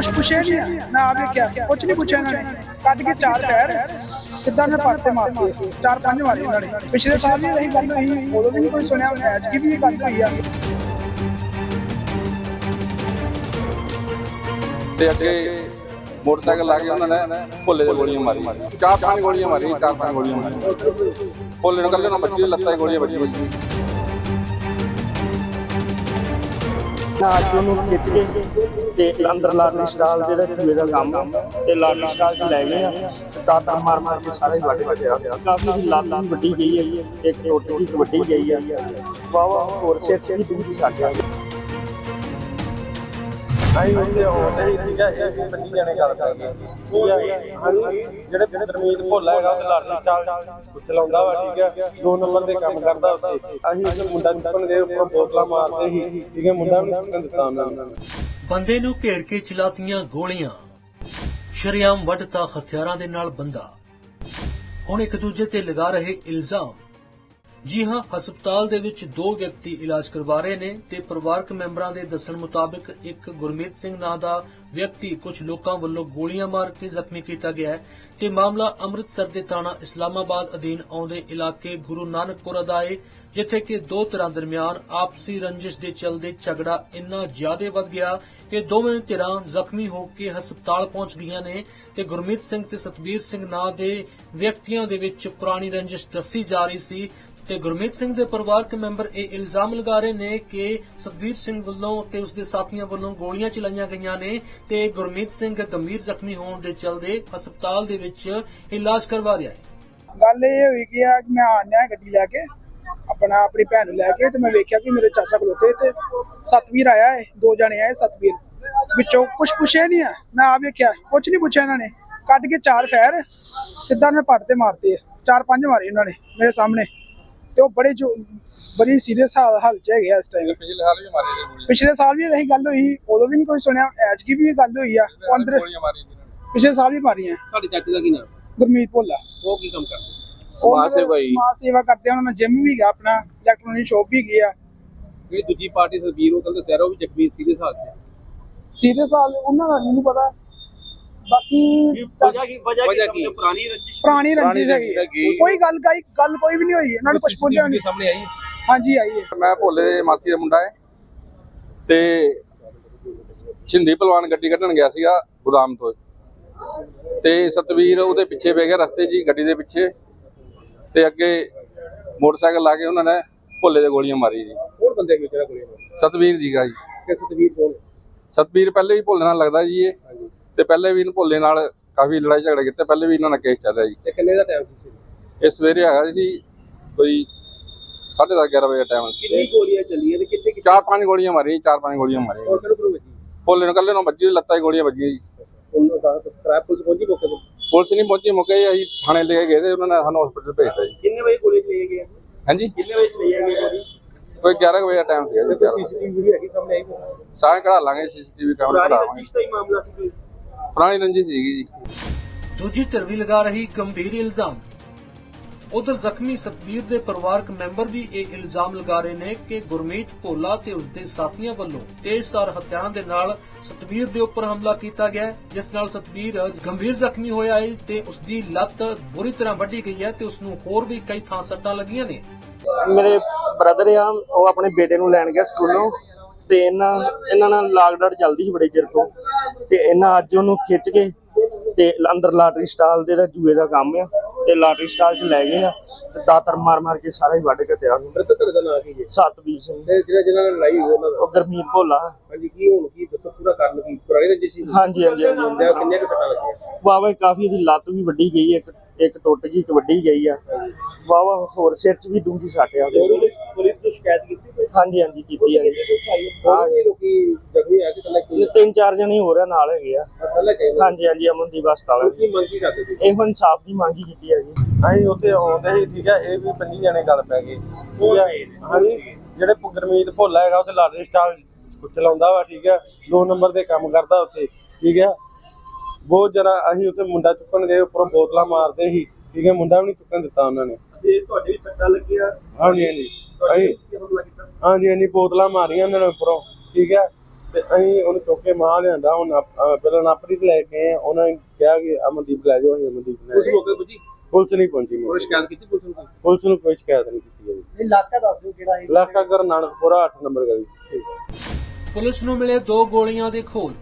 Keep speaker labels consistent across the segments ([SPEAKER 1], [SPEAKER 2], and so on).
[SPEAKER 1] ਕੁਝ ਪੁੱਛਿਆ ਨਹੀਂ ਮੈਂ ਆ ਵੇਖਿਆ ਕੁਝ ਨਹੀਂ ਪੁੱਛਿਆ ਇਹਨਾਂ ਨੇ। ਕੱਢ ਕੇ ਚਾਰ ਫੈਰ ਸਿੱਧਾ ਨੇ ਪੱਟ ਤੇ ਮਾਰਤੇ ਚਾਰ ਪੰਜ ਮਾਰੇ ਇਹਨਾਂ ਨੇ। ਪਿਛਲੇ ਸਾਲ ਵੀ ਇਹੀ ਗੱਲ ਹੋਈ ਉਦੋਂ ਵੀ ਨਹੀਂ ਕੋਈ ਸੁਣਿਆ ਐਚ ਕੀ ਵੀ ਇਹ ਗੱਲ ਹੋਈ ਆ।
[SPEAKER 2] ਤੇ ਅੱਗੇ ਮੋਟਰਸਾਈਕਲ ਲਾ ਕੇ ਉਹਨਾਂ ਨੇ ਭੋਲੇ ਦੇ ਗੋਲੀਆਂ ਮਾਰੀ ਚਾਰ ਪੰਜ ਗੋਲੀਆਂ ਮਾਰੀ ਚਾਰ ਪੰਜ ਗੋਲੀਆਂ ਮਾਰੀ ਭੋਲੇ ਨੂੰ ਕੱਲੇ ਨੂੰ ਬੱਜੀ ਲੱਤਾਂ ਗੋਲੀਆਂ ਵੱਜੀ ਵੱਜੀ
[SPEAKER 3] ਨਾ ਅੱਜ ਉਹਨੂੰ ਖਿੱਚ ਕੇ ਤੇ ਅੰਦਰ ਲਾਟਰੀ ਸਟਾਲ ਜਿਹਦਾ ਚੂਹੇ ਦਾ ਕੰਮ ਆ, ਤੇ ਲਾਟਰੀ ਸਟਾਲ ਚ ਲੈ ਗਏ ਆ। ਤੇ ਮਾਰ ਮਾਰ ਕੇ ਸਾਰਾ ਹੀ ਵੱਢ ਵੱਢਿਆ ਕਾਫੀ ਦੀ ਵੱਡੀ ਗਈ ਹੈ ਇੱਕ ਟੋਟੀ ਵੀ ਵੱਡੀ ਗਈ ਆ। ਵਾਵਾ ਹੋਰ ਸਿਰ ਚ ਵੀ ਦੂਜੀ ਸੱਟ ਆ
[SPEAKER 4] ਨਹੀਂ ਹੁੰਦੇ ਹੁੰਦੇ ਹੀ ਠੀਕ ਹੈ ਇਹ ਵੀ ਪੰਜੀ ਜਾਣੇ ਗੱਲ ਕਰ ਠੀਕ ਹੈ ਹਾਂਜੀ। ਜਿਹੜੇ ਦਰਮੀਤ ਭੋਲਾ ਹੈਗਾ ਉਹ ਲਾਟਰੀ ਸਟਾਲ ਚਲਾਉਂਦਾ ਵਾ ਠੀਕ ਹੈ ਦੋ ਨੰਬਰ ਦੇ ਕੰਮ ਕਰਦਾ ਉੱਥੇ। ਅਸੀਂ ਮੁੰਡਾ ਨਿਕਲਣ ਦੇ ਉੱਪਰੋਂ ਬੋਤਲਾਂ ਮਾਰਦੇ ਸੀ। ਠੀਕ ਹੈ ਮੁੰਡਾ ਵੀ ਨਹੀਂ ਦਿੱਤਾ ਉਹਨਾਂ
[SPEAKER 5] ਬੰਦੇ ਨੂੰ ਘੇਰ ਕੇ ਚਲਾਤੀਆਂ ਗੋਲੀਆਂ। ਸ਼ਰੇਆਮ ਵੱਢਤਾ ਹਥਿਆਰਾਂ ਦੇ ਨਾਲ ਬੰਦਾ। ਹੁਣ ਇੱਕ ਦੂਜੇ ਤੇ ਲਗਾ ਰਹੇ ਇਲਜ਼ਾਮ। ਜੀ ਹਾਂ, ਹਸਪਤਾਲ ਦੇ ਵਿੱਚ ਦੋ ਵਿਅਕਤੀ ਇਲਾਜ ਕਰਵਾ ਰਹੇ ਨੇ ਤੇ ਪਰਿਵਾਰਕ ਮੈਂਬਰਾਂ ਦੇ ਦੱਸਣ ਮੁਤਾਬਕ ਇੱਕ ਗੁਰਮੀਤ ਸਿੰਘ ਨਾਂ ਦਾ ਵਿਅਕਤੀ ਕੁਝ ਲੋਕਾਂ ਵੱਲੋਂ ਗੋਲੀਆਂ ਮਾਰ ਕੇ ਜ਼ਖਮੀ ਕੀਤਾ ਗਿਆ ਹੈ ਤੇ ਮਾਮਲਾ ਅੰਮ੍ਰਿਤਸਰ ਦੇ ਥਾਣਾ ਇਸਲਾਮਾਬਾਦ ਅਧੀਨ ਆਉਂਦੇ ਇਲਾਕੇ ਗੁਰੂ ਨਾਨਕਪੁਰ ਦਾ ਹੈ ਜਿੱਥੇ ਕਿ ਦੋ ਧਿਰਾਂ ਦਰਮਿਆਨ ਆਪਸੀ ਰੰਜਿਸ਼ ਦੇ ਚਲਦੇ ਝਗੜਾ ਇੰਨਾ ਜ਼ਿਆਦਾ ਵੱਧ ਗਿਆ ਕਿ ਦੋਵੇਂ ਧਿਰਾਂ ਜ਼ਖਮੀ ਹੋ ਕੇ ਹਸਪਤਾਲ ਪਹੁੰਚ ਗਈਆਂ ਨੇ ਤੇ ਗੁਰਮੀਤ ਸਿੰਘ ਤੇ ਸਤਬੀਰ ਸਿੰਘ ਨਾਂ ਦੇ ਵਿਅਕਤੀਆਂ ਦੇ ਵਿੱਚ ਪੁਰਾਣੀ ਰੰਜਿਸ਼ ਦੱਸੀ ਜਾ ਰਹੀ ਸੀ ਤੇ ਗੁਰਮੀਤ ਸਿੰਘ ਦੇ ਪਰਿਵਾਰਕ ਮੈਂਬਰ ਇਹ ਇਲਜ਼ਾਮ ਲਗਾ ਰਹੇ ਨੇ ਕਿ ਸੁਖਬੀਰ ਸਿੰਘ ਵੱਲੋਂ ਤੇ ਉਸਦੇ ਸਾਥੀਆਂ ਵੱਲੋਂ ਗੋਲੀਆਂ ਚਲਾਈਆਂ ਗਈਆਂ ਨੇ ਤੇ ਗੁਰਮੀਤ ਸਿੰਘ ਗੰਭੀਰ ਜ਼ਖਮੀ ਹੋਣ ਦੇ ਚਲਦੇ ਹਸਪਤਾਲ ਦੇ ਵਿੱਚ ਇਲਾਜ ਕਰਵਾ ਰਿਹਾ ਹੈ।
[SPEAKER 1] ਗੱਲ ਇਹ ਹੋਈ ਕਿ ਆ ਮੈਂ ਆਨਿਆ ਗੱਡੀ ਲੈ ਕੇ, ਆਪਣਾ ਆਪਣੀ ਭੈਣ ਨੂੰ ਲੈ ਕੇ ਤੇ ਮੈਂ ਵੇਖਿਆ ਕਿ ਮੇਰੇ ਚਾਚਾ ਖਲੋਤੇ ਤੇ ਸਤਵੀਰ ਆਇਆ ਹੈ, ਦੋ ਜਣੇ ਆਏ ਸਤਵੀਰ। ਵਿੱਚੋਂ ਕੁਝ ਪੁੱਛਿਆ ਨਹੀਂ ਆ, ਮੈਂ ਆ ਵੇਖਿਆ ਕੁਝ ਨਹੀਂ ਪੁੱਛਿਆ ਇਹਨਾਂ ਨੇ। ਕੱਢ ਕੇ ਚਾਰ ਫੈਰ, ਸਿੱਧਾ ਨੇ ਪੱਟ ਤੇ ਮਾਰਤੇ ਚਾਰ ਪੰਜ ਮਾਰੇ ਇਹਨਾਂ ਨੇ ਮੇਰੇ ਸਾਹਮਣੇ। ਤੇ ਉਹ ਬੜੇ ਜੋ ਬੜੀ ਸੀਰੀਅਸ ਹਾਲ ਚ ਹੈਗੇ ਆ ਇਸ ਟਾਈਮ
[SPEAKER 2] ਪਿਛਲੇ ਹਾਲ ਵੀ ਮਾਰੀ ਗਈ ਗੋਲੀਆਂ।
[SPEAKER 1] ਪਿਛਲੇ ਸਾਲ ਵੀ ਇਹੀ ਗੱਲ ਹੋਈ ਉਦੋਂ ਵੀ ਨਹੀਂ ਕੋਈ ਸੁਣਿਆ ਐਚ ਕੀ ਵੀ ਇਹ ਗੱਲ ਹੋਈ ਆ ਉਹ ਅੰਦਰ
[SPEAKER 2] ਗੋਲੀਆਂ ਮਾਰੀ ਗਈਆਂ।
[SPEAKER 1] ਪਿਛਲੇ ਸਾਲ ਵੀ ਮਾਰੀਆਂ।
[SPEAKER 4] ਤੁਹਾਡੇ ਚਾਚੇ ਦਾ ਕੀ ਨਾਮ?
[SPEAKER 1] ਗੁਰਮੀਤ ਭੋਲਾ।
[SPEAKER 4] ਉਹ ਕੀ ਕੰਮ ਕਰਦੇ?
[SPEAKER 1] ਸਮਾਜ ਸੇਵਾ ਹੀ ਸਮਾਜ ਸੇਵਾ ਕਰਦੇ ਆ ਉਹਨਾਂ ਨੇ ਜਿਮ ਵੀ ਗਿਆ ਆਪਣਾ ਇਲੈਕਟ੍ਰੋਨਿਕ ਸ਼ੋਪ ਵੀ ਗਿਆ।
[SPEAKER 4] ਜਿਹੜੀ ਦੂਜੀ ਪਾਰਟੀ ਸਰਬੀਰ ਉਹ ਕਹਿੰਦੇ ਸਹਿਰੋ ਵੀ ਜ਼ਖਮੀ ਸੀਰੀਅਸ ਹਾਲਤ ਹੈ
[SPEAKER 1] ਸੀਰੀਅਸ ਹਾਲ ਉਹਨਾਂ ਦਾ ਨਹੀਂ ਪਤਾ। ਬਾਕੀ
[SPEAKER 4] ਵਜ੍ਹਾ ਕੀ ਵਜ੍ਹਾ ਕੀ ਪੁਰਾਣੀ ਰੰਜਿਸ਼?
[SPEAKER 1] ਪੁਰਾਣੀ ਰੰਜਿਸ਼ ਹੈਗੀ। ਕੋਈ ਗੱਲ ਕਾਈ ਗੱਲ ਕੋਈ ਵੀ ਨਹੀਂ ਹੋਈ। ਇਹਨਾਂ ਨੂੰ ਕੁਝ ਪੁੱਛਿਆ ਨਹੀਂ
[SPEAKER 4] ਸਾਹਮਣੇ ਆਈ?
[SPEAKER 1] ਹਾਂਜੀ ਆਈ ਹੈ।
[SPEAKER 2] ਮੈਂ ਭੋਲੇ ਦੇ ਮਾਸੀ ਦਾ ਮੁੰਡਾ ਹੈ। ਤੇ ਛਿੰਦੀ ਪਹਿਲਵਾਨ ਗੱਡੀ ਕੱਢਣ ਗਿਆ ਸੀਗਾ ਗੋਦਾਮ ਤੋਂ। ਤੇ ਸਤਵੀਰ ਉਹਦੇ ਪਿੱਛੇ ਪੈ ਗਿਆ ਰਸਤੇ 'ਚ ਹੀ ਗੱਡੀ ਦੇ ਪਿੱਛੇ। ਤੇ ਅੱਗੇ ਮੋਟਰਸਾਈਕਲ ਲਾ ਕੇ ਉਹਨਾਂ ਨੇ ਭੋਲੇ ਦੇ ਗੋਲੀਆਂ ਮਾਰੀ ਜੀ।
[SPEAKER 4] ਹੋਰ ਬੰਦੇ ਕਿਉਂ ਜਿਹੜਾ ਕੋਲੇ
[SPEAKER 2] ਸਤਵੀਰ ਜੀਗਾ ਜੀ।
[SPEAKER 4] ਕਿ ਸਤਵੀਰ ਕੋਲ
[SPEAKER 2] ਸਤਵੀਰ ਪਹਿਲੇ ਵੀ ਭੋਲੇ ਨਾਲ ਲੱਗਦਾ ਜੀ ਇਹ। ਤੇ ਪਹਿਲੇ ਵੀ ਇਹਨੂੰ ਭੋਲੇ ਨਾਲ ਕਾਫੀ ਲੜਾਈ ਝਗੜੇ ਕੀਤੇ ਪਹਿਲੇ ਵੀ ਇਹਨਾਂ ਨਾਲ ਕੇਸ ਚੱਲ ਰਿਹਾ ਜੀ।
[SPEAKER 4] ਤੇ ਕਿੰਨੇ ਦਾ ਟਾਈਮ ਸੀ
[SPEAKER 2] ਇਹ ਸਵੇਰੇ ਹੈਗਾ ਸੀ ਕੋਈ 10:30 11 ਵਜੇ ਟਾਈਮ
[SPEAKER 4] ਕਿੰਨੀ ਗੋਲੀਆਂ ਚੱਲੀਆਂ ਤੇ ਕਿੱਥੇ ਕਿੱਥੇ?
[SPEAKER 2] ਚਾਰ ਪੰਜ ਗੋਲੀਆਂ ਮਾਰੀਆਂ ਚਾਰ ਪੰਜ ਗੋਲੀਆਂ ਮਾਰੀਆਂ।
[SPEAKER 4] ਹੋਰ ਕਿਹਨੂੰ ਕਿਹਨੂੰ ਵੱਜੀ
[SPEAKER 2] ਭੋਲੇ ਨੂੰ ਕੱਲੇ ਨੂੰ ਵੱਜੀ ਲੱਤਾਂ 'ਚ ਗੋਲੀਆਂ ਵੱਜੀਆਂ ਜੀ।
[SPEAKER 4] ਉਹਨਾਂ ਦਾ ਟ੍ਰੈਪ ਪੁਲਿਸ ਪਹੁੰਚੀ ਮੌਕੇ ਤੇ?
[SPEAKER 2] ਪੁਲਿਸ ਨਹੀਂ ਪਹੁੰਚੀ ਮੁੱਕੇ ਅਸੀਂ ਥਾਣੇ ਲੈ ਕੇ ਗਏ ਤੇ ਉਹਨਾਂ ਨੇ ਸਾਨੂੰ ਹਸਪੀਟਲ ਭੇਜਤਾ ਜੀ।
[SPEAKER 4] ਕਿੰਨੇ ਵਜੇ ਗੋਲੀ ਚਲਾਈ ਗਈ
[SPEAKER 2] ਹਾਂਜੀ?
[SPEAKER 4] ਕਿੰਨੇ ਵਜੇ ਚਲਾਈ ਗਈ
[SPEAKER 2] ਕੋਈ 11 ਕੁ ਵਜੇ ਦਾ ਟਾਈਮ ਸੀਗਾ ਜੀ
[SPEAKER 4] ਸੀਸੀਟੀਵੀ ਵੀ ਹੈਗੀ ਸਾਹਮਣੇ ਆਈ?
[SPEAKER 2] ਸਾਰੇ ਕਢਾ ਲਾਂਗੇ ਸੀਸੀਟੀਵੀ ਕੈਮਰਾ ਕਢਾਵਾਂਗੇ
[SPEAKER 4] ਰੰਜਿਸ਼ ਦਾ ਹੀ ਮਾਮਲਾ ਸੀ
[SPEAKER 2] ਪੁਰਾਣੀ ਰੰਜੀ ਸੀਗੀ ਜੀ।
[SPEAKER 5] ਦੂਜੀ ਧਿਰ ਵੀ ਲਗਾ ਰਹੀ ਗੰਭੀਰ ਇਲਜ਼ਾਮ। ਉਧਰ ਜ਼ਖਮੀ ਸਤਬੀਰ ਦੇ ਪਰਿਵਾਰਕ ਮੈਂਬਰ ਵੀ ਇਹ ਇਲਜ਼ਾਮ ਲਗਾ ਰਹੇ ਨੇ ਕਿ ਗੁਰਮੀਤ ਭੋਲਾ ਤੇ ਉਸਦੇ ਸਾਥੀਆਂ ਵੱਲੋਂ ਤੇਜ਼ਧਾਰ ਹਥਿਆਰਾਂ ਦੇ ਨਾਲ ਸਤਬੀਰ ਦੇ ਉੱਪਰ ਹਮਲਾ ਕੀਤਾ ਗਿਆ ਜਿਸ ਨਾਲ ਸਤਬੀਰ ਗੰਭੀਰ ਜ਼ਖਮੀ ਹੋਇਆ ਹੈ ਤੇ ਉਸਦੀ ਲੱਤ ਬੁਰੀ ਤਰ੍ਹਾਂ ਵੱਢੀ ਗਈ ਹੈ ਤੇ ਉਸ ਨੂੰ ਹੋਰ ਵੀ ਕਈ ਥਾਂ ਸੱਟਾਂ ਲੱਗੀਆਂ ਨੇ।
[SPEAKER 3] ਮੇਰੇ ਬ੍ਰਦਰ ਆ ਉਹ ਆਪਣੇ ਬੇਟੇ ਨੂੰ ਲੈਣ ਗਿਆ ਸਕੂਲੋਂ। ਤੇ ਇਹਨਾਂ ਇਹਨਾਂ ਨਾਲ ਲਾਗਡੜ ਚੱਲਦੀ ਸੀ ਬੜੇ ਚਿਰ ਤੋਂ। ਤੇ ਇਹਨਾਂ ਅੱਜ ਉਹਨੂੰ ਖਿੱਚ ਕੇ ਤੇ ਅੰਦਰ ਲਾਟਰੀ ਸਟਾਲ ਦੇ ਦਾ ਜੂਏ ਦਾ ਕੰਮ ਆ ਤੇ ਲਾਟਰੀ ਸਟਾਲ 'ਚ ਲੈ ਗਏ ਆ ਤੇ ਦਾਤਰ ਮਾਰ ਮਾਰ ਕੇ ਸਾਰਾ ਹੀ ਵੱਢ ਕੇ ਤਿਆ
[SPEAKER 4] ਮ੍ਰਿਤਕ ਤੁਹਾਡੇ ਦਾ ਨਾਂ ਕੀ ਜੀ?
[SPEAKER 3] ਸਤਬੀਰ ਸਿੰਘ।
[SPEAKER 4] ਤੇ ਜਿਹੜਾ ਜਿਹਨਾਂ ਨਾਲ ਲੜਾਈ ਹੋਈ ਉਹਨਾਂ ਦਾ?
[SPEAKER 3] ਉਹ ਗਰਮੀਤ ਭੋਲਾ।
[SPEAKER 4] ਹਾਂਜੀ ਕੀ ਹੁਣ ਕੀ ਦੱਸੋ ਪੂਰਾ ਕਾਰਨ ਕੀ? ਪੁਰਾਣੀ ਰੰਜਿਸ਼ ਸੀ
[SPEAKER 3] ਹਾਂਜੀ ਹਾਂਜੀ ਹਾਂਜੀ
[SPEAKER 4] ਕਿੰਨੇ ਕੁ ਸੱਟਾਂ ਲੱਗੀਆਂ?
[SPEAKER 3] ਵਾਵਾ ਕਾਫੀ ਦੀ ਲੱਤ ਵੀ ਵੱਡੀ ਗਈ ਇੱਕ ਇੱਕ ਟੁੱਟ ਗਈ ਇੱਕ ਵੱਡੀ ਗਈ ਆ। ਵਾਵਾ ਹੋਰ ਸਿਰ 'ਚ ਵੀ ਡੂੰਗੀ ਸੱਟ ਆ। ਉਹਦੇ।
[SPEAKER 4] ਪੁਲਿਸ ਨੂੰ ਸ਼ਿਕਾਇਤ ਕੀਤੀ ਕੋਈ?
[SPEAKER 3] ਹਾਂਜੀ ਹਾਂਜੀ ਕੀਤੀ ਆ ਜੀ।
[SPEAKER 4] ਹਾਂ ਇਹ ਲੋਕੀ ਜ਼ਖਮੀ ਆ ਕਿ ਥੱਲੇ ਕੋਈ
[SPEAKER 3] ਇਹ ਤਿੰਨ ਚਾਰ ਜਣੇ ਹੋਰ ਆ ਨਾਲ ਹੈਗੇ ਆ।
[SPEAKER 4] ਗਏ।
[SPEAKER 3] ਹਾਂਜੀ ਹਾਂਜੀ ਅਮਨਦੀਪ ਹਸਪਤਾਲ
[SPEAKER 4] ਕੀ ਮੰਗੀ ਕਰਦੇ ਸੀ
[SPEAKER 3] ਇਹੋ ਇਨਸਾਫ ਦੀ ਮੰਗ ਹੀ ਕੀਤੀ ਹੈ ਜੀ।
[SPEAKER 4] ਅਸੀਂ ਉੱਥੇ ਆਉਂਦੇ ਸੀ ਠੀਕ ਹੈ ਇਹ ਵੀ ਪੰਜੀ ਜਣੇ ਗੱਲ ਪੈ ਹੈ ਹਾਂਜੀ ਜਿਹੜੇ ਗੁਰਮੀਤ ਭੋਲਾ ਹੈਗਾ ਉੱਥੇ ਲਾਟਰੀ ਸਟਾਲ ਚਲਾਉਂਦਾ ਵਾ ਠੀਕ ਹੈ ਦੋ ਨੰਬਰ ਦੇ ਕੰਮ ਕਰਦਾ ਉੱਥੇ ਠੀਕ ਹੈ ਬਹੁਤ ਜਣਾ ਅਸੀਂ ਉੱਥੇ ਮੁੰਡਾ ਚੁੱਕਣ ਗਏ ਉੱਪਰੋਂ ਬੋਤਲਾਂ ਮਾਰਦੇ ਸੀ ਠੀਕ ਹੈ ਮੁੰਡਾ ਵੀ ਨਹੀਂ ਚੁੱਕਣ ਦਿੱਤਾ ਉਹਨਾਂ ਨੇ।
[SPEAKER 6] ਜੇ ਤੁਹਾਡੇ ਵੀ ਸੱਟਾਂ ਲੱਗੀਆਂ?
[SPEAKER 4] ਹਾਂਜੀ ਹਾਂਜੀ। ਅਸੀਂ ਹਾਂਜੀ ਹਾਂਜੀ ਬੋਤਲਾਂ ਮਾਰੀਆਂ ਉਹਨਾਂ ਨੇ ਉੱਪਰੋਂ ਠੀਕ ਹੈ। ਤੇ ਅਸੀਂ ਉਹਨੂੰ ਚੁੱਕ ਕੇ ਮਾਂ ਲਿਆਂਦਾ ਹੁਣ ਪਹਿਲਾਂ ਨਾਪਰੀ ਤੇ ਲੈ ਕੇ ਉਹਨਾਂ ਨੇ ਕਿਹਾ ਕਿ ਅਮਨਦੀਪ ਲੈ ਜਾਓ ਅਸੀਂ ਅਮਨਦੀਪ ਲੈ
[SPEAKER 6] ਉਸ
[SPEAKER 4] ਗਏ।
[SPEAKER 6] ਮੌਕੇ ਪੁੱਜੀ?
[SPEAKER 4] ਪੁਲਿਸ ਨਹੀਂ ਪਹੁੰਚੀ ਮੌਕੇ
[SPEAKER 6] ਸ਼ਿਕਾਇਤ ਕੀਤੀ ਪੁਲਿਸ ਨੂੰ।
[SPEAKER 4] ਪੁਲਿਸ ਨੂੰ ਕੋਈ ਸ਼ਿਕਾਇਤ ਨਹੀਂ ਕੀਤੀ ਗਈ
[SPEAKER 1] ਇਲਾਕਾ ਦੱਸ ਦਿਓ ਕਿਹੜਾ
[SPEAKER 4] ਇਲਾਕਾ ਗੁਰੂ ਨਾਨਕਪੁਰਾ 8 ਨੰਬਰ ਗਲੀ।
[SPEAKER 5] ਪੁਲਿਸ ਨੂੰ ਮਿਲੇ ਦੋ ਗੋਲੀਆਂ ਦੇ ਖੋਲ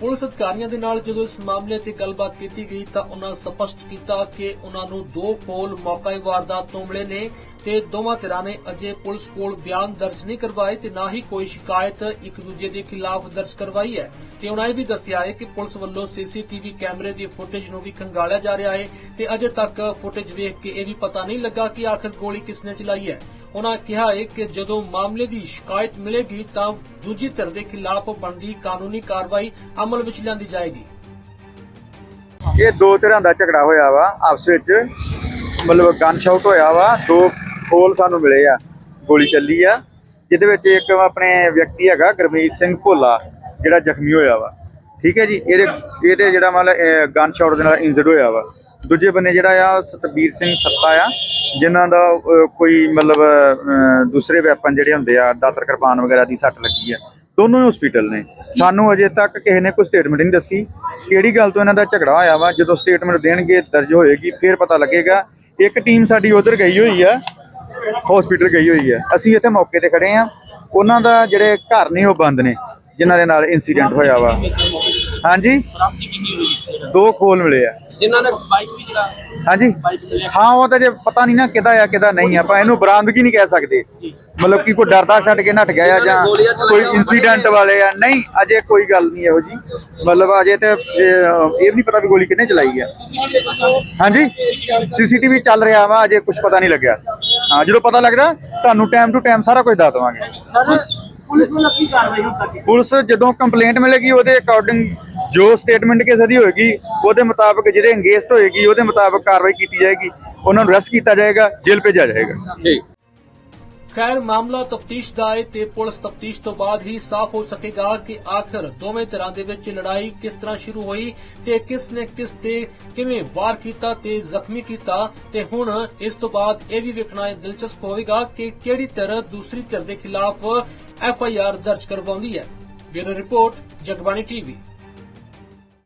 [SPEAKER 5] ਪੁਲਿਸ ਅਧਿਕਾਰੀਆਂ ਦੇ ਨਾਲ ਜਦੋਂ ਇਸ ਮਾਮਲੇ ਤੇ ਗੱਲਬਾਤ ਕੀਤੀ ਗਈ ਤਾਂ ਉਹਨਾਂ ਸਪਸ਼ਟ ਕੀਤਾ ਕਿ ਉਹਨਾਂ ਨੂੰ ਦੋ ਖੋਲ ਮੌਕੇ ਵਾਰਦਾਤ ਤੋਂ ਮਿਲੇ ਨੇ ਤੇ ਦੋਵਾਂ ਧਿਰਾਂ ਨੇ ਅਜੇ ਪੁਲਿਸ ਕੋਲ ਬਿਆਨ ਦਰਜ ਨਹੀਂ ਕਰਵਾਏ ਤੇ ਨਾ ਹੀ ਕੋਈ ਸ਼ਿਕਾਇਤ ਇੱਕ ਦੂਜੇ ਦੇ ਖਿਲਾਫ ਦਰਜ ਕਰਵਾਈ ਹੈ। ਤੇ ਉਹਨਾਂ ਇਹ ਵੀ ਦੱਸਿਆ ਹੈ ਕਿ ਪੁਲਿਸ ਵੱਲੋਂ ਸੀਸੀਟੀਵੀ ਕੈਮਰੇ ਦੀ ਫੁਟੇਜ ਨੂੰ ਵੀ ਖੰਗਾਲਿਆ ਜਾ ਰਿਹਾ ਹੈ ਤੇ ਅਜੇ ਤੱਕ ਫੁਟੇਜ ਵੇਖ ਕੇ ਇਹ ਵੀ ਪਤਾ ਨਹੀਂ ਲੱਗਾ ਕਿ ਆਖਰ ਗੋਲੀ ਕਿਸ ਨੇ ਚਲਾਈ ਹੈ। ਉਹਨਾਂ ਕਿਹਾ ਹੈ ਕਿ ਜਦੋਂ ਮਾਮਲੇ ਦੀ ਸ਼ਿਕਾਇਤ ਮਿਲੇਗੀ ਤਾਂ ਦੂਜੀ ਧਿਰ ਦੇ ਖਿਲਾਫ ਬਣਦੀ ਕਾਨੂੰਨੀ ਕਾਰਵਾਈ ਅਮਲ ਵਿੱਚ ਲਿਆਂਦੀ ਜਾਏਗੀ।
[SPEAKER 7] ਇਹ ਦੋ ਤਰ੍ਹਾਂ ਦਾ ਝਗੜਾ ਹੋਇਆ ਵਾ, ਆਪਸ ਵਿੱਚ। ਮਤਲਬ ਗਨ ਸ਼ਾਟ ਹੋਇਆ ਵਾ, ਦੋ ਖੋਲ ਸਾਨੂੰ ਮਿਲੇ ਆ, ਗੋਲੀ ਚੱਲੀ ਆ। ਜਿਹਦੇ ਵਿੱਚ ਇੱਕ ਆਪਣੇ ਵਿਅਕਤੀ ਹੈਗਾ, ਗੁਰਮੀਤ ਸਿੰਘ ਭੋਲਾ, ਜਿਹੜਾ ਜ਼ਖਮੀ ਹੋਇਆ ਵਾ। ਠੀਕ ਹੈ ਜੀ, ਇਹਦੇ ਇਹਦੇ ਜਿਹੜਾ ਮਤਲਬ ਗਨ ਸ਼ਾਟ ਦੇ ਨਾਲ ਇੰਜਰਡ ਹੋਇਆ ਵਾ। ਦੂਜੇ ਬੰਨੇ ਜਿਹੜਾ ਆ, ਸਤਬੀਰ ਸਿੰਘ ਸੱਤਾ ਆ ਜਿਨ੍ਹਾਂ ਦਾ ਕੋਈ ਮਤਲਬ ਦੂਸਰੇ ਵੈਪਨ ਜਿਹੜੇ ਹੁੰਦੇ ਆ, ਦਾਤਰ ਕਿਰਪਾਨ ਵਗੈਰਾ ਦੀ ਸੱਟ ਲੱਗੀ ਆ, ਦੋਨੋਂ ਹੀ ਹਸਪੀਟਲ ਨੇ। ਸਾਨੂੰ ਅਜੇ ਤੱਕ ਕਿਸੇ ਨੇ ਕੋਈ ਸਟੇਟਮੈਂਟ ਨਹੀਂ ਦੱਸੀ। ਕਿਹੜੀ ਗੱਲ ਤੋਂ ਇਹਨਾਂ ਦਾ ਝਗੜਾ ਹੋਇਆ ਵਾ? ਜਦੋਂ ਸਟੇਟਮੈਂਟ ਦੇਣਗੇ, ਦਰਜ ਹੋਏਗੀ, ਫਿਰ ਪਤਾ ਲੱਗੇਗਾ। ਇੱਕ ਟੀਮ ਸਾਡੀ ਉਧਰ ਗਈ ਹੋਈ ਆ ਹਸਪੀਟਲ ਗਈ ਹੋਈ ਆ। ਅਸੀਂ ਇੱਥੇ ਮੌਕੇ ਤੇ ਖੜੇ ਆ। ਉਹਨਾਂ ਦਾ ਜਿਹੜੇ ਘਰ ਨੇ, ਉਹ ਬੰਦ ਨੇ, ਜਿਨ੍ਹਾਂ ਦੇ ਨਾਲ ਇਨਸੀਡੈਂਟ ਹੋਇਆ ਵਾ। ਹਾਂਜੀ? ਦੋ ਖੋਲ ਮਿਲੇ ਆ।
[SPEAKER 6] ਜਿਨ੍ਹਾਂ ਨੇ ਬਾਈਕ ਵੀ ਜਿਹੜਾ
[SPEAKER 7] ਹਾਂਜੀ। ਹਾਂ ਉਹ ਤਾਂ ਜੇ ਪਤਾ ਨਹੀਂ ਨਾ ਕਿਹਦਾ ਆ ਕਿਹਦਾ ਨਹੀਂ ਆਪਾਂ ਇਹਨੂੰ ਬਰਾਮਦਗੀ ਨਹੀਂ ਕਹਿ ਸਕਦੇ। ਮਤਲਬ ਕਿ ਕੋਈ ਡਰਦਾ ਛੱਡ ਕੇ ਨੱਠ ਗਿਆ ਆ ਜਾਂ ਕੋਈ ਇਨਸੀਡੈਂਟ ਵਾਲੇ ਆ ਨਹੀਂ ਅਜੇ ਕੋਈ ਗੱਲ ਨਹੀਂ ਇਹੋ ਜੀ। ਮਤਲਬ ਅਜੇ ਤੇ ਇਹ ਨਹੀਂ ਪਤਾ ਵੀ ਗੋਲੀ ਕਿਹਨੇ ਚਲਾਈ ਆ। ਹਾਂਜੀ? ਸੀਸੀਟੀਵੀ ਚੱਲ ਰਿਹਾ ਵਾ ਅਜੇ ਕੁਝ ਪਤਾ ਨਹੀਂ ਲੱਗਿਆ। ਹਾਂ ਜਦੋਂ ਪਤਾ ਲੱਗਦਾ ਤੁਹਾਨੂੰ ਟਾਈਮ ਟੂ ਟਾਈਮ ਸਾਰਾ ਕੁਝ ਦੱਸ ਦਵਾਂਗੇ।
[SPEAKER 1] ਪੁਲਿਸ ਵੱਲੋਂ ਕੀ ਕਾਰਵਾਈ ਹੁਣ ਤੱਕ
[SPEAKER 7] ਪੁਲਿਸ ਜਦੋਂ ਕੰਪਲੇਂਟ ਮਿਲੇਗੀ ਉਹਦੇ ਅਕੋਰਡਿੰਗ ਜੋ ਸਟੇਟਮੈਂਟ ਕਿਸੇ ਦੀ ਹੋਏਗੀ ਉਹਦੇ ਮੁਤਾਬਕ ਜਿਹੜੇ ਅੰਗੇਜਡ ਹੋਏਗੀ ਉਹਦੇ ਮੁਤਾਬਕ ਕਾਰਵਾਈ ਕੀਤੀ ਜਾਏਗੀ। ਉਹਨਾਂ ਨੂੰ ਅਰੈਸਟ ਕੀਤਾ ਜਾਏਗਾ ਜੇਲ੍ਹ ਭੇਜਿਆ ਜਾਏਗਾ।
[SPEAKER 6] ਠੀਕ
[SPEAKER 5] ਖੈਰ ਮਾਮਲਾ ਤਫਤੀਸ਼ ਦਾ ਹੈ ਤੇ ਪੁਲਿਸ ਤਫਤੀਸ਼ ਤੋਂ ਬਾਅਦ ਹੀ ਸਾਫ਼ ਹੋ ਸਕੇਗਾ ਕਿ ਆਖਰ ਦੋਵੇਂ ਤਰ੍ਹਾਂ ਦੇ ਵਿੱਚ ਲੜਾਈ ਕਿਸ ਤਰ੍ਹਾਂ ਸ਼ੁਰੂ ਹੋਈ ਤੇ ਕਿਸ ਨੇ ਕਿਸ ਤੇ ਕਿਵੇਂ ਵਾਰ ਕੀਤਾ ਤੇ ਜ਼ਖਮੀ ਕੀਤਾ ਤੇ ਹੁਣ ਇਸ ਤੋਂ ਬਾਅਦ ਇਹ ਵੀ ਵੇਖਣਾ ਦਿਲਚਸਪ ਹੋਵੇਗਾ ਕਿ ਕਿਹੜੀ ਤਰ੍ਹਾਂ ਦੂਸਰੀ ਧਿਰ ਦੇ ਖਿਲਾਫ ਐਫ ਆਈ ਆਰ ਦਰਜ ਕਰਵਾਉਂਦੀ ਹੈ। Bureau report Jagbani TV.